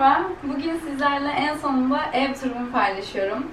Merhaba. Bugün sizlerle en sonunda ev turumu paylaşıyorum.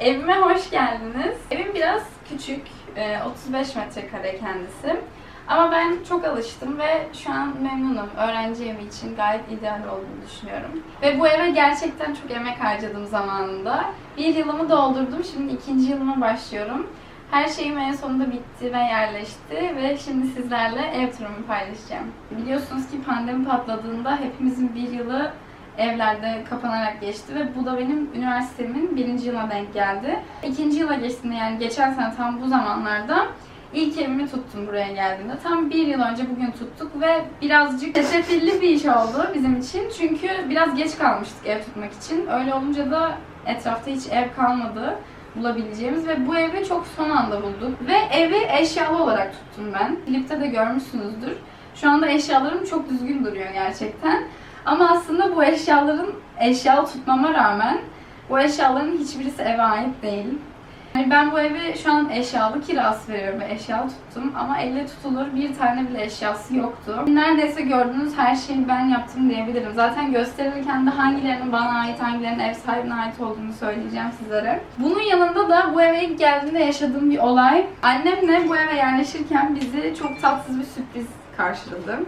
Evime hoş geldiniz. Evim biraz küçük, e, 35 metrekare kendisi. Ama ben çok alıştım ve şu an memnunum. Öğrenci evi için gayet ideal olduğunu düşünüyorum. Ve bu eve gerçekten çok emek harcadım zamanında. Bir yılımı doldurdum, şimdi ikinci yılıma başlıyorum. Her şeyim en sonunda bitti ve yerleşti ve şimdi sizlerle ev turumu paylaşacağım. Biliyorsunuz ki pandemi patladığında hepimizin bir yılı evlerde kapanarak geçti ve bu da benim üniversitemin birinci yılına denk geldi. İkinci yıla geçtiğinde yani geçen sene tam bu zamanlarda ilk evimi tuttum buraya geldiğimde. Tam bir yıl önce bugün tuttuk ve birazcık teşekkürlü bir iş oldu bizim için. Çünkü biraz geç kalmıştık ev tutmak için. Öyle olunca da etrafta hiç ev kalmadı bulabileceğimiz ve bu evi çok son anda bulduk. Ve evi eşyalı olarak tuttum ben. Klipte de görmüşsünüzdür. Şu anda eşyalarım çok düzgün duruyor gerçekten. Ama aslında bu eşyaların eşyalı tutmama rağmen bu eşyaların hiçbirisi eve ait değil. Yani ben bu evi şu an eşyalı kirası veriyorum ve eşyalı tuttum ama elle tutulur bir tane bile eşyası yoktu. Neredeyse gördüğünüz her şeyi ben yaptım diyebilirim. Zaten gösterirken de hangilerinin bana ait, hangilerinin ev sahibine ait olduğunu söyleyeceğim sizlere. Bunun yanında da bu eve ilk geldiğimde yaşadığım bir olay. Annemle bu eve yerleşirken bizi çok tatsız bir sürpriz karşıladı.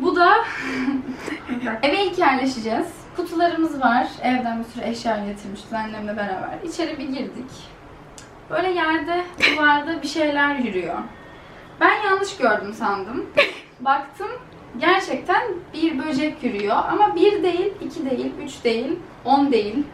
Bu da eve ilk yerleşeceğiz. Kutularımız var. Evden bir sürü eşya getirmişiz annemle beraber. İçeri bir girdik. Böyle yerde, duvarda bir şeyler yürüyor. Ben yanlış gördüm sandım. Baktım gerçekten bir böcek yürüyor ama bir değil, iki değil, üç değil, on değil.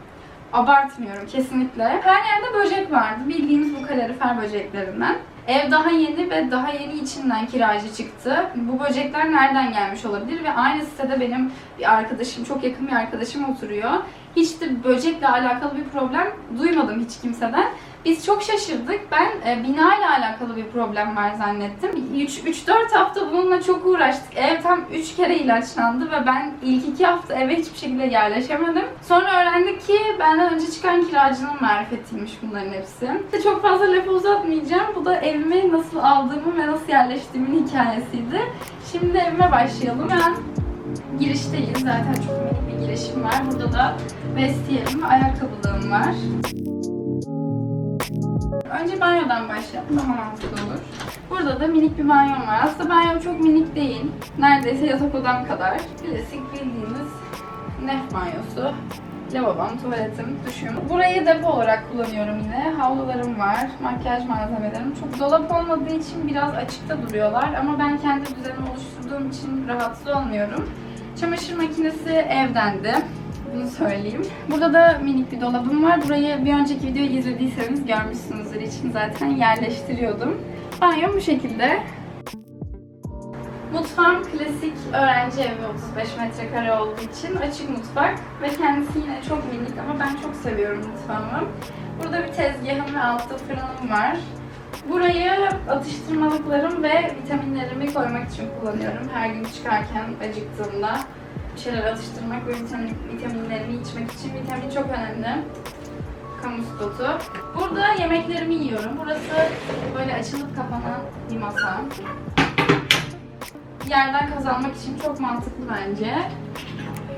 Abartmıyorum kesinlikle. Her yerde böcek vardı. Bildiğimiz bu kalorifer böceklerinden. Ev daha yeni ve daha yeni içinden kiracı çıktı. Bu böcekler nereden gelmiş olabilir? Ve aynı sitede benim bir arkadaşım, çok yakın bir arkadaşım oturuyor. Hiç de böcekle alakalı bir problem duymadım hiç kimseden. Biz çok şaşırdık. Ben e, bina ile alakalı bir problem var zannettim. 3-4 hafta bununla çok uğraştık. Ev tam 3 kere ilaçlandı ve ben ilk 2 hafta eve hiçbir şekilde yerleşemedim. Sonra öğrendik ki benden önce çıkan kiracının marifetiymiş bunların hepsi. İşte çok fazla lafı uzatmayacağım. Bu da evimi nasıl aldığımı ve nasıl yerleştiğimin hikayesiydi. Şimdi evime başlayalım. An girişteyiz. Zaten çok minik bir girişim var. Burada da vestiyerım ve ayakkabılığım var. Önce banyodan başlayalım. Daha mantıklı olur. Burada da minik bir banyom var. Aslında banyom çok minik değil. Neredeyse yatak odam kadar. Klasik bildiğimiz nef banyosu. Lavabom, tuvaletim, duşum. Burayı depo olarak kullanıyorum yine. Havlularım var, makyaj malzemelerim. Çok dolap olmadığı için biraz açıkta duruyorlar ama ben kendi düzenimi oluşturduğum için rahatsız olmuyorum. Çamaşır makinesi evdendi. Bunu söyleyeyim. Burada da minik bir dolabım var. Burayı bir önceki videoyu izlediyseniz görmüşsünüzdür. için zaten yerleştiriyordum. Banyom bu şekilde. Mutfağım klasik öğrenci evi 35 metrekare olduğu için açık mutfak ve kendisi yine çok minik ama ben çok seviyorum mutfağımı. Burada bir tezgahım ve altta fırınım var. Burayı atıştırmalıklarım ve vitaminlerimi koymak için kullanıyorum. Her gün çıkarken acıktığımda şeyler atıştırmak ve vitamin, vitaminlerimi içmek için vitamin çok önemli. Kamu spotu. Burada yemeklerimi yiyorum. Burası böyle açılıp kapanan bir masa. Yerden kazanmak için çok mantıklı bence.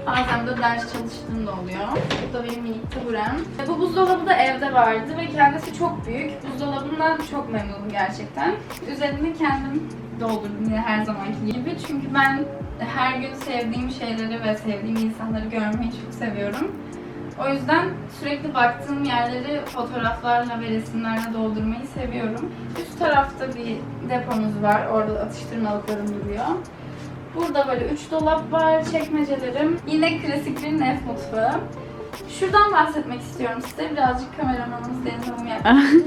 Bazen de ders çalıştığımda oluyor. Bu da benim minik taburem. Bu buzdolabı da evde vardı ve kendisi çok büyük. Buzdolabından çok memnunum gerçekten. Üzerini kendim doldurdum yine her zamanki gibi. Çünkü ben her gün sevdiğim şeyleri ve sevdiğim insanları görmeyi çok seviyorum. O yüzden sürekli baktığım yerleri fotoğraflarla ve resimlerle doldurmayı seviyorum. Üst tarafta bir depomuz var. Orada atıştırmalıklarım duruyor. Burada böyle üç dolap var, çekmecelerim. Yine klasik bir nef mutfağı. Şuradan bahsetmek istiyorum size. Birazcık kameramanımız Deniz Hanım.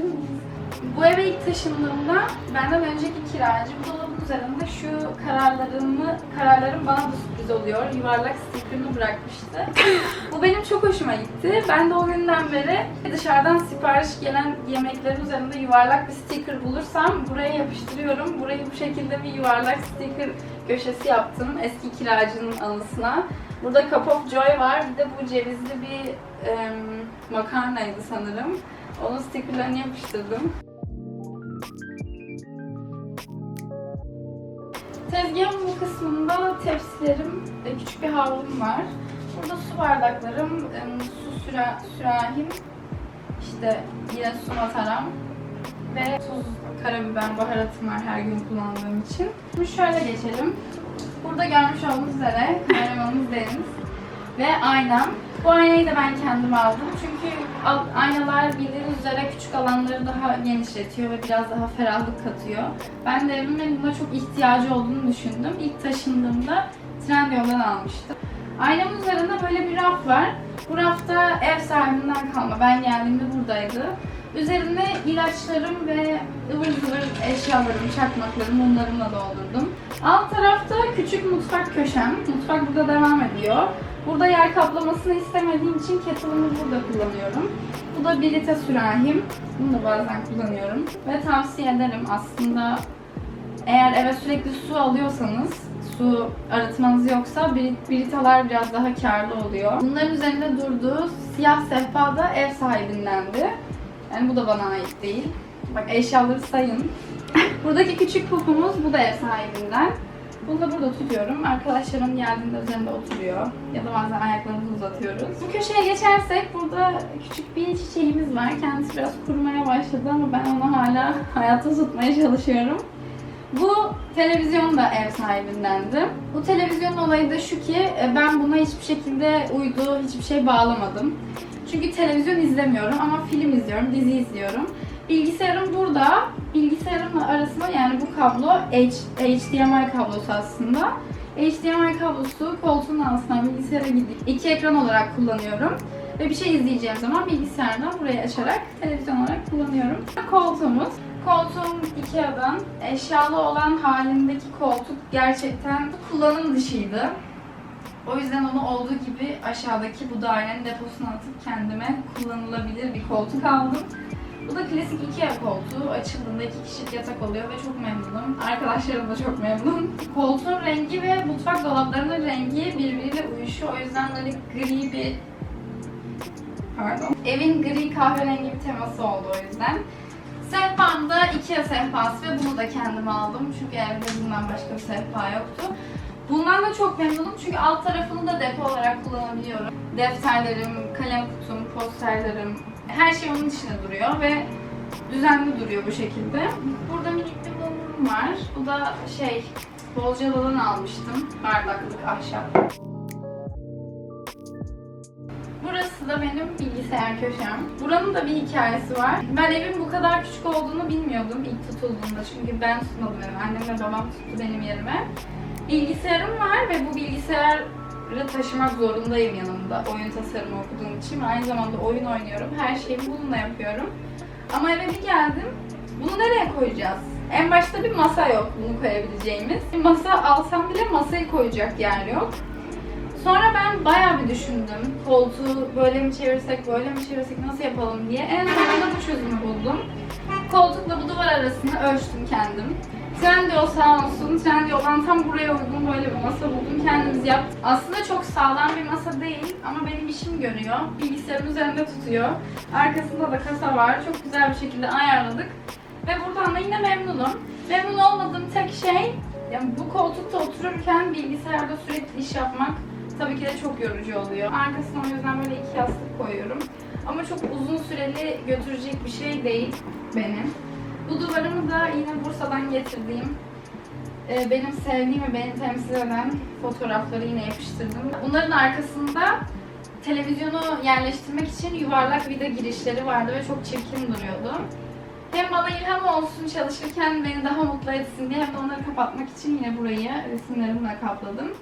Bu eve ilk taşındığımda benden önceki kiracı bu dolabın üzerinde şu kararlarımı, kararlarım bana da sürpriz oluyor. Yuvarlak sticker'ını bırakmıştı. bu benim çok hoşuma gitti. Ben de o günden beri dışarıdan sipariş gelen yemeklerin üzerinde yuvarlak bir sticker bulursam buraya yapıştırıyorum. Burayı bu şekilde bir yuvarlak sticker köşesi yaptım eski kiracının anısına. Burada Cup of Joy var. Bir de bu cevizli bir em, makarnaydı sanırım. Onun stickerlarını yapıştırdım. Tepsilerim ve küçük bir havlum var. Burada su bardaklarım, em, su süra, sürahim, işte yine su mataram ve tuz, karabiber, baharatım var her gün kullandığım için. Şimdi şöyle geçelim. Burada görmüş olduğunuz üzere kahramanımız Deniz ve aynam. Bu aynayı da ben kendim aldım çünkü al- aynalar bildiğiniz üzere küçük alanları daha genişletiyor ve biraz daha ferahlık katıyor. Ben de evimin buna çok ihtiyacı olduğunu düşündüm. İlk taşındığımda Trendyol'dan almıştım. Aynamın üzerinde böyle bir raf var. Bu rafta ev sahibinden kalma. Ben geldiğimde buradaydı. Üzerine ilaçlarım ve ıvır zıvır eşyalarım, çakmaklarım, mumlarımla doldurdum. Alt tarafta küçük mutfak köşem. Mutfak burada devam ediyor. Burada yer kaplamasını istemediğim için kettle'ımı burada kullanıyorum. Bu da bir litre sürahim. Bunu da bazen kullanıyorum. Ve tavsiye ederim aslında eğer eve sürekli su alıyorsanız, su arıtmanız yoksa bir- biritalar biraz daha karlı oluyor. Bunların üzerinde durduğu siyah sehpa da ev sahibindendi. Yani bu da bana ait değil. Bak eşyaları sayın. Buradaki küçük pupumuz bu da ev sahibinden. Bunu da burada tutuyorum. Arkadaşlarım geldiğinde üzerinde oturuyor. Ya da bazen ayaklarımızı uzatıyoruz. Bu köşeye geçersek burada küçük bir çiçeğimiz var. Kendisi biraz kurumaya başladı ama ben onu hala hayatta tutmaya çalışıyorum. Bu televizyon da ev sahibindendi. Bu televizyonun olayı da şu ki e, ben buna hiçbir şekilde uydu, hiçbir şey bağlamadım. Çünkü televizyon izlemiyorum ama film izliyorum, dizi izliyorum. Bilgisayarım burada. Bilgisayarımla arasında yani bu kablo H- HDMI kablosu aslında. HDMI kablosu koltuğun altından bilgisayara gidip iki ekran olarak kullanıyorum. Ve bir şey izleyeceğim zaman bilgisayardan burayı açarak televizyon olarak kullanıyorum. Koltuğumuz. Koltuğum Ikea'dan eşyalı olan halindeki koltuk gerçekten kullanım dışıydı. O yüzden onu olduğu gibi aşağıdaki bu dairenin deposuna atıp kendime kullanılabilir bir koltuk aldım. Bu da klasik Ikea koltuğu. Açıldığında iki kişilik yatak oluyor ve çok memnunum. Arkadaşlarım da çok memnun. Koltuğun rengi ve mutfak dolaplarının rengi birbiriyle uyuşuyor. O yüzden böyle gri bir... Pardon. Evin gri kahverengi bir teması oldu o yüzden. Sehpam da Ikea sehpası ve bunu da kendim aldım. Çünkü evde bundan başka bir sehpa yoktu. Bundan da çok memnunum çünkü alt tarafını da depo olarak kullanabiliyorum. Defterlerim, kalem kutum, posterlerim, her şey onun içinde duruyor ve düzenli duruyor bu şekilde. Burada minik bir mumum var. Bu da şey, Bolcala'dan almıştım. Bardaklık, ahşap. Burası da benim bilgisayar köşem. Buranın da bir hikayesi var. Ben evin bu kadar küçük olduğunu bilmiyordum ilk tutulduğunda. Çünkü ben tutmadım evi. Annem ve babam tuttu benim yerime. Bilgisayarım var ve bu bilgisayarı taşımak zorundayım yanımda. Oyun tasarımı okuduğum için aynı zamanda oyun oynuyorum. Her şeyi bununla yapıyorum. Ama eve bir geldim. Bunu nereye koyacağız? En başta bir masa yok bunu koyabileceğimiz. Bir masa alsam bile masayı koyacak yer yok. Sonra ben bayağı bir düşündüm. Koltuğu böyle mi çevirsek, böyle mi çevirsek, nasıl yapalım diye. En sonunda bu çözümü buldum. Koltukla bu duvar arasını ölçtüm kendim. Trendyol sağ olsun. Trendyol'dan tam buraya uygun böyle bir masa buldum. Kendimiz yaptık. Aslında çok sağlam bir masa değil ama benim işim görüyor. Bilgisayarın üzerinde tutuyor. Arkasında da kasa var. Çok güzel bir şekilde ayarladık. Ve buradan da yine memnunum. Memnun olmadığım tek şey yani bu koltukta otururken bilgisayarda sürekli iş yapmak tabii ki de çok yorucu oluyor. Arkasına o yüzden böyle iki yastık koyuyorum. Ama çok uzun süreli götürecek bir şey değil benim. Bu duvarımı da yine Bursa'dan getirdiğim e, benim sevdiğim ve beni temsil eden fotoğrafları yine yapıştırdım. Bunların arkasında televizyonu yerleştirmek için yuvarlak vida girişleri vardı ve çok çirkin duruyordu. Hem bana ilham olsun çalışırken beni daha mutlu etsin diye hem de onları kapatmak için yine burayı resimlerimle kapladım.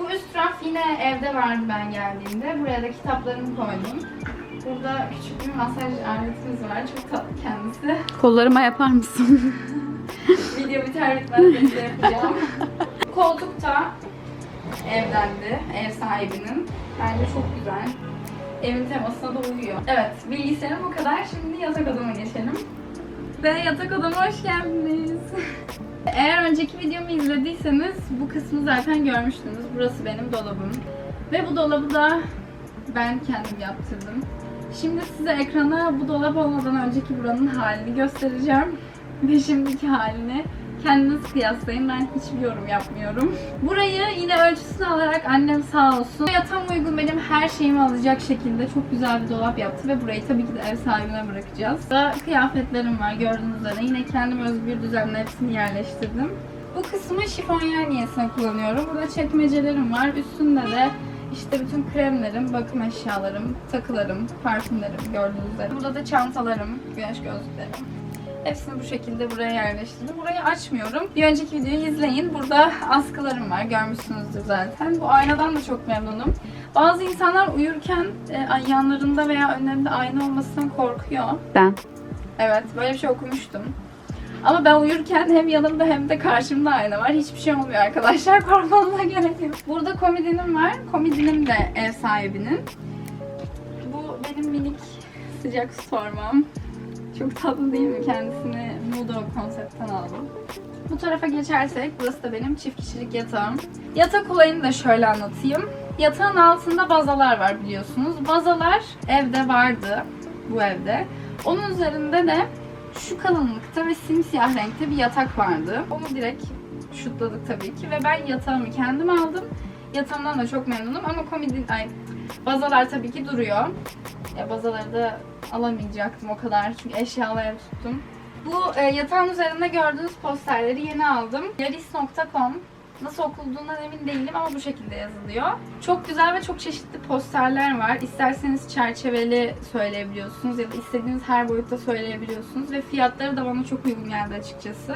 Bu üst raf yine evde vardı ben geldiğimde. Buraya da kitaplarımı koydum. Burada küçük bir masaj aletimiz var. Çok tatlı kendisi. Kollarıma yapar mısın? Video biter bitmez ben de yapacağım. Koltuk da evdendi, ev sahibinin. Bence çok güzel. Evin temasına da uyuyor. Evet, bilgisayarım bu kadar. Şimdi yatak odama geçelim. Ve yatak odama hoş geldiniz. Eğer önceki videomu izlediyseniz bu kısmı zaten görmüştünüz. Burası benim dolabım. Ve bu dolabı da ben kendim yaptırdım. Şimdi size ekrana bu dolap olmadan önceki buranın halini göstereceğim. Ve şimdiki halini. Kendiniz kıyaslayın. Ben hiçbir yorum yapmıyorum. Burayı yine ölçüsünü alarak annem sağ olsun. Yatağım uygun benim her şeyimi alacak şekilde çok güzel bir dolap yaptı ve burayı tabii ki de ev sahibine bırakacağız. Burada kıyafetlerim var gördüğünüz üzere. Yine kendim özgür düzenle hepsini yerleştirdim. Bu kısmı şifonyer niyesine kullanıyorum. Burada çekmecelerim var. Üstünde de işte bütün kremlerim, bakım eşyalarım, takılarım, parfümlerim gördüğünüz üzere. Burada da çantalarım, güneş gözlüklerim. Hepsini bu şekilde buraya yerleştirdim. Burayı açmıyorum. Bir önceki videoyu izleyin. Burada askılarım var. Görmüşsünüzdür zaten. Bu aynadan da çok memnunum. Bazı insanlar uyurken e, yanlarında veya önlerinde ayna olmasından korkuyor. Ben. Evet, böyle bir şey okumuştum. Ama ben uyurken hem yanımda hem de karşımda ayna var. Hiçbir şey olmuyor arkadaşlar. Korkmanıza gerek yok. Burada komodinim var. Komodinim de ev sahibinin. Bu benim minik sıcak sormam. Çok tatlı değil mi? Kendisini Mudo konseptten aldım. Bu tarafa geçersek burası da benim çift kişilik yatağım. Yatak olayını da şöyle anlatayım. Yatağın altında bazalar var biliyorsunuz. Bazalar evde vardı. Bu evde. Onun üzerinde de şu kalınlıkta ve simsiyah renkte bir yatak vardı. Onu direkt şutladık tabii ki ve ben yatağımı kendim aldım. Yatağımdan da çok memnunum ama komedin ay bazalar tabii ki duruyor. Ya bazaları da alamayacaktım o kadar çünkü eşyaları tuttum. Bu e, yatağın üzerinde gördüğünüz posterleri yeni aldım. Yaris.com Nasıl okunduğundan emin değilim ama bu şekilde yazılıyor. Çok güzel ve çok çeşitli posterler var. İsterseniz çerçeveli söyleyebiliyorsunuz ya da istediğiniz her boyutta söyleyebiliyorsunuz ve fiyatları da bana çok uygun geldi açıkçası.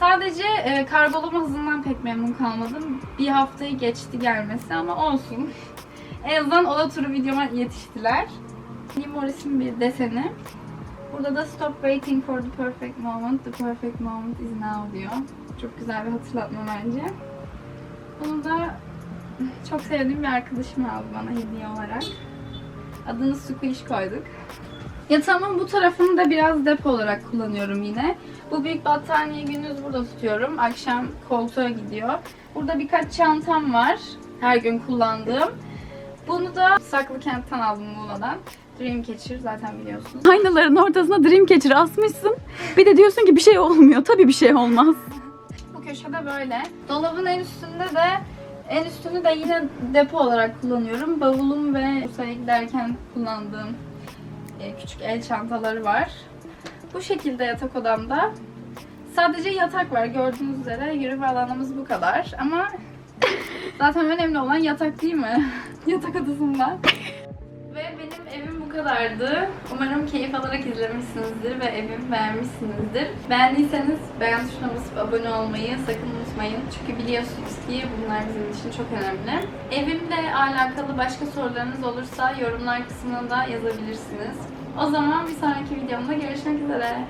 Sadece e, kargolama hızından pek memnun kalmadım. Bir haftayı geçti gelmesi ama olsun. en azından oda turu videoma yetiştiler. Morris'in bir deseni. Burada da stop waiting for the perfect moment. The perfect moment is now diyor. Çok güzel bir hatırlatma bence. Bunu da çok sevdiğim bir arkadaşım aldı bana hediye olarak. Adını Squish koyduk. Yatağımın bu tarafını da biraz depo olarak kullanıyorum yine. Bu büyük battaniye gündüz burada tutuyorum. Akşam koltuğa gidiyor. Burada birkaç çantam var. Her gün kullandığım. Bunu da Saklı Kent'ten aldım Muğla'dan. Dreamcatcher zaten biliyorsunuz. Aynaların ortasına Dreamcatcher asmışsın. Bir de diyorsun ki bir şey olmuyor. Tabii bir şey olmaz. Bu köşede böyle. Dolabın en üstünde de en üstünü de yine depo olarak kullanıyorum. Bavulum ve Bursa'ya giderken kullandığım e, küçük el çantaları var. Bu şekilde yatak odamda. Sadece yatak var gördüğünüz üzere. Yürüme alanımız bu kadar ama zaten önemli olan yatak değil mi? yatak odasında. Ve benim bu kadardı. Umarım keyif alarak izlemişsinizdir ve evimi beğenmişsinizdir. Beğendiyseniz beğen tuşuna basıp abone olmayı sakın unutmayın. Çünkü biliyorsunuz ki bunlar bizim için çok önemli. Evimle alakalı başka sorularınız olursa yorumlar kısmına da yazabilirsiniz. O zaman bir sonraki videomda görüşmek üzere.